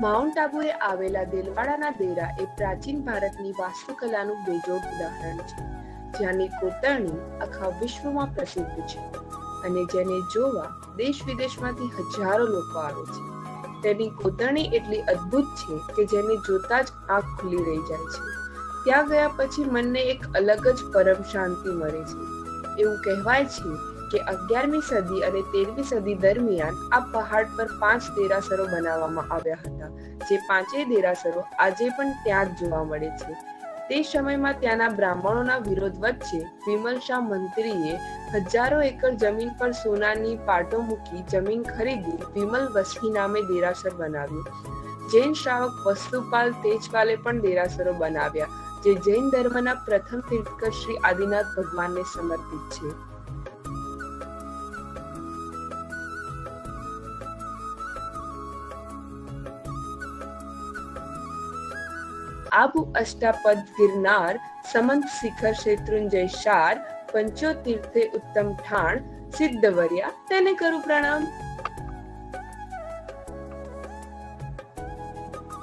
Mount આબુએ આવેલા દેલવાડાના દેરા એ પ્રાચીન ભારતની વાસ્તુકલાનું બેજોડ ઉદાહરણ છે, જ્યાંની કોતરણી આખા વિશ્વમાં પ્રસિદ્ધ છે અને જેને જોવા દેશ વિદેશમાંથી હજારો લોકો આવે છે. તેની કોતરણી એટલી અદ્ભુત છે કે જેને જોતા જ આંખ ખુલી રહી જાય છે. ત્યાં ગયા પછી મનને એક અલગ જ પરમ શાંતિ મળે છે. એવું કહેવાય છે કે અગિયારમી સદી અને તેરમી સદી દરમિયાન આ પહાડ પર પાંચ દેરાસરો બનાવવામાં આવ્યા હતા, જે પાંચેય દેરાસરો આજે પણ ત્યાં જ જોવા મળે છે. તે સમયમાં ત્યાંના બ્રાહ્મણોના વિરોધ વચ્ચે વિમલ શાહ મંત્રીએ હજારો એકર જમીન પર સોનાની પાટો મૂકી જમીન ખરીદી વિમલ વસ્તી નામે દેરાસર બનાવ્યું. જૈન શ્રાવક વસ્તુપાલ તેજપાલે પણ દેરાસરો બનાવ્યા, જે જૈન ધર્મના પ્રથમ તીર્થકર શ્રી આદિનાથ ભગવાનને સમર્પિત છે. આબુ અષ્ટાપદ ગિરનાર સમંત શિખર શેત્રુંજય શાર પંચોતીર્થે ઉત્તમ ઠાણ સિદ્ધવર્યા તેને કરું પ્રણામ